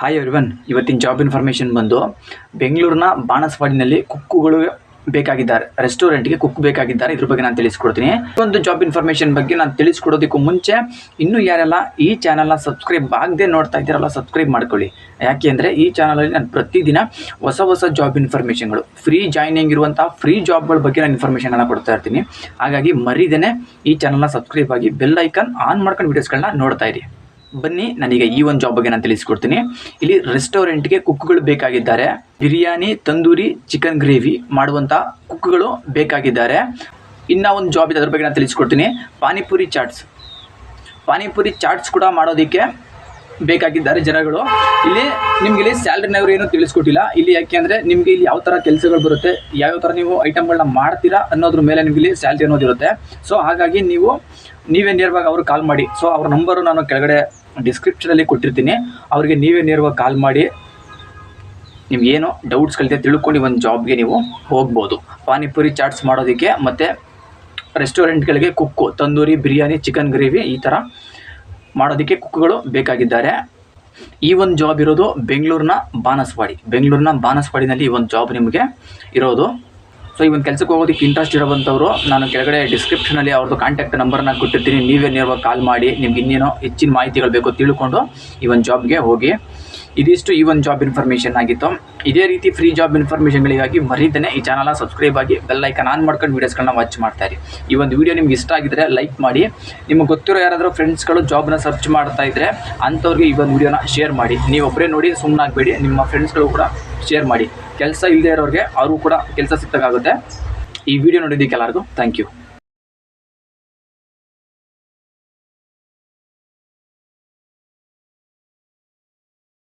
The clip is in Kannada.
ಹಾಯ್ ಎವ್ರಿವನ್ ಇವತ್ತಿನ ಜಾಬ್ ಇನ್ಫಾರ್ಮೇಷನ್ ಬಂದು ಬೆಂಗಳೂರಿನ ಬಾಣಸವಾಡಿನಲ್ಲಿ ಕುಕ್ಕುಗಳು ಬೇಕಾಗಿದ್ದಾರೆ ರೆಸ್ಟೋರೆಂಟ್ಗೆ ಕುಕ್ ಬೇಕಾಗಿದ್ದಾರೆ, ಇದ್ರ ಬಗ್ಗೆ ನಾನು ತಿಳಿಸ್ಕೊಡ್ತೀನಿ. ಒಂದು ಜಾಬ್ ಇನ್ಫಾರ್ಮೇಷನ್ ಬಗ್ಗೆ ನಾನು ತಿಳಿಸ್ಕೊಡೋದಕ್ಕೂ ಮುಂಚೆ, ಇನ್ನೂ ಯಾರೆಲ್ಲ ಈ ಚಾನಲ್ನ ಸಬ್ಸ್ಕ್ರೈಬ್ ಆಗದೆ ನೋಡ್ತಾ ಇದ್ದೀರಲ್ಲ ಸಬ್ಸ್ಕ್ರೈಬ್ ಮಾಡ್ಕೊಳ್ಳಿ. ಯಾಕೆ ಅಂದರೆ ಈ ಚಾನಲಲ್ಲಿ ನಾನು ಪ್ರತಿದಿನ ಹೊಸ ಹೊಸ ಜಾಬ್ ಇನ್ಫಾರ್ಮೇಷನ್ಗಳು ಫ್ರೀ ಜಾಯ್ನಿಂಗ್ ಇರುವಂಥ ಫ್ರೀ ಜಾಬ್ಗಳ ಬಗ್ಗೆ ನಾನು ಇನ್ಫಾರ್ಮೇಷನನ್ನು ಕೊಡ್ತಾ ಇರ್ತೀನಿ. ಹಾಗಾಗಿ ಮರಿದೇನೆ ಈ ಚಾನಲ್ನ ಸಬ್ಸ್ಕ್ರೈಬ್ ಆಗಿ ಬೆಲ್ ಐಕನ್ ಆನ್ ಮಾಡ್ಕೊಂಡು ವೀಡಿಯೋಸ್ಗಳನ್ನ ನೋಡ್ತಾ ಇರಿ. ಬನ್ನಿ, ನಾನೀಗ ಈ ಒಂದು ಜಾಬ್ ಬಗ್ಗೆ ನಾನು ತಿಳಿಸ್ಕೊಡ್ತೀನಿ. ಇಲ್ಲಿ ರೆಸ್ಟೋರೆಂಟ್ಗೆ ಕುಕ್ಗಳು ಬೇಕಾಗಿದ್ದಾರೆ. ಬಿರಿಯಾನಿ, ತಂದೂರಿ ಚಿಕನ್ ಗ್ರೇವಿ ಮಾಡುವಂಥ ಕುಕ್ಗಳು ಬೇಕಾಗಿದ್ದಾರೆ. ಇನ್ನ ಒಂದು ಜಾಬ್ ಇದೆ, ಅದ್ರ ಬಗ್ಗೆ ನಾನು ತಿಳಿಸ್ಕೊಡ್ತೀನಿ. ಪಾನಿಪುರಿ ಚಾಟ್ಸ್. ಪಾನಿಪುರಿ ಚಾಟ್ಸ್ ಕೂಡ ಮಾಡೋದಕ್ಕೆ ಬೇಕಾಗಿದ್ದಾರೆ ಜನಗಳು. ಇಲ್ಲಿ ನಿಮ್ಗೆ ಇಲ್ಲಿ ಸ್ಯಾಲ್ರಿನವರು ಏನು ತಿಳಿಸ್ಕೊಟ್ಟಿಲ್ಲ. ಇಲ್ಲಿ ಯಾಕೆ ಅಂದರೆ ನಿಮಗೆ ಇಲ್ಲಿ ಯಾವ ಥರ ಕೆಲಸಗಳು ಬರುತ್ತೆ, ಯಾವ್ಯಾವ ಥರ ನೀವು ಐಟಮ್ಗಳನ್ನ ಮಾಡ್ತೀರಾ ಅನ್ನೋದ್ರ ಮೇಲೆ ನಿಮ್ಗೆ ಇಲ್ಲಿ ಸ್ಯಾಲ್ರಿ ಅನ್ನೋದಿರುತ್ತೆ ಸೊ ಹಾಗಾಗಿ ನೀವು, ನೀವೇ ನೇರವಾಗಿ ಅವ್ರಿಗೆ ಕಾಲ್ ಮಾಡಿ. ಸೊ ಅವ್ರ ನಂಬರು ನಾನು ಕೆಳಗಡೆ ಡಿಸ್ಕ್ರಿಪ್ಷನಲ್ಲಿ ಕೊಟ್ಟಿರ್ತೀನಿ. ಅವರಿಗೆ ನೀವೇ ನೇರವಾಗಿ ಕಾಲ್ ಮಾಡಿ. ನಿಮ್ಗೇನು ಡೌಟ್ಸ್ಗಳಿದೆ ತಿಳ್ಕೊಂಡು ಒಂದು ಜಾಬ್ಗೆ ನೀವು ಹೋಗ್ಬೋದು. ಪಾನಿಪುರಿ ಚಾಟ್ಸ್ ಮಾಡೋದಕ್ಕೆ ಮತ್ತು ರೆಸ್ಟೋರೆಂಟ್ಗಳಿಗೆ cook tandoori, biryani chicken gravy ಈ ಥರ ಮಾಡೋದಕ್ಕೆ ಕುಕ್ಗಳು ಬೇಕಾಗಿದ್ದಾರೆ. ಈ ಒಂದು ಜಾಬ್ ಇರೋದು ಬೆಂಗಳೂರಿನ ಬಾನಸವಾಡಿ. ಬೆಂಗಳೂರಿನ ಬಾನಸವಾಡಿನಲ್ಲಿ ಈ ಒಂದು ಜಾಬ್ ನಿಮಗೆ ಇರೋದು. ಸೊ ಈ ಒಂದು ಕೆಲಸಕ್ಕೆ ಹೋಗೋದಕ್ಕೆ ಇಂಟ್ರೆಸ್ಟ್ ಇರೋವಂಥವ್ರು, ನಾನು ಕೆಳಗಡೆ ಡಿಸ್ಕ್ರಿಪ್ಷನಲ್ಲಿ ಅವ್ರದ್ದು ಕಾಂಟ್ಯಾಕ್ಟ್ ನಂಬರ್ನ ಕೊಟ್ಟಿರ್ತೀನಿ. ನೀವೇ ನೇರವಾಗಿ ಕಾಲ್ ಮಾಡಿ, ನಿಮ್ಗೆ ಇನ್ನೇನೋ ಹೆಚ್ಚಿನ ಮಾಹಿತಿಗಳು ಬೇಕೋ ತಿಳ್ಕೊಂಡು ಈ ಒಂದು ಜಾಬ್ಗೆ ಹೋಗಿ. ಇದಿಷ್ಟು ಈ ಒಂದು ಜಾಬ್ ಇನ್ಫಾರ್ಮೇಷನ್ ಆಗಿತ್ತು. ಇದೇ ರೀತಿ ಫ್ರೀ ಜಾಬ್ ಇನ್ಫಾರ್ಮೇಷನ್ಗಳಿಗಾಗಿ ಮರೀದೇ ಈ ಚಾನಲ್ನ ಸಬ್ಸ್ಕ್ರೈಬ್ ಆಗಿ ಬೆಲ್ ಐಕನ್ ಆನ್ ಮಾಡ್ಕೊಂಡು ವೀಡಿಯೋಸ್ಗಳನ್ನ ವಾಚ್ ಮಾಡ್ತಾ ಇರಿ. ಈ ಒಂದು ವಿಡಿಯೋ ನಿಮ್ಗೆ ಇಷ್ಟ ಆಗಿದ್ರೆ ಲೈಕ್ ಮಾಡಿ. ನಿಮಗೆ ಗೊತ್ತಿರೋ ಯಾರಾದರೂ ಫ್ರೆಂಡ್ಸ್ಗಳು ಜಾಬ್ನ ಸರ್ಚ್ ಮಾಡ್ತಾ ಇದ್ರೆ ಅಂಥವ್ರಿಗೆ ಈ ಒಂದು ವಿಡಿಯೋನ ಶೇರ್ ಮಾಡಿ. ನೀವು ಒಬ್ಬರೇ ನೋಡಿ ಸುಮ್ಮನಾಗಬೇಡಿ ನಿಮ್ಮ ಫ್ರೆಂಡ್ಸ್ಗಳು ಕೂಡ ಶೇರ್ ಮಾಡಿ. ಕೆಲಸ ಇಲ್ಲದೆ ಇರೋರಿಗೆ ಅವರು ಕೂಡ ಕೆಲಸ ಸಿಕ್ಕಾಗುತ್ತೆ ಈ ವಿಡಿಯೋ ನೋಡಿದ್ದಕ್ಕೆ ಎಲ್ಲರಿಗೂ ಥ್ಯಾಂಕ್ ಯು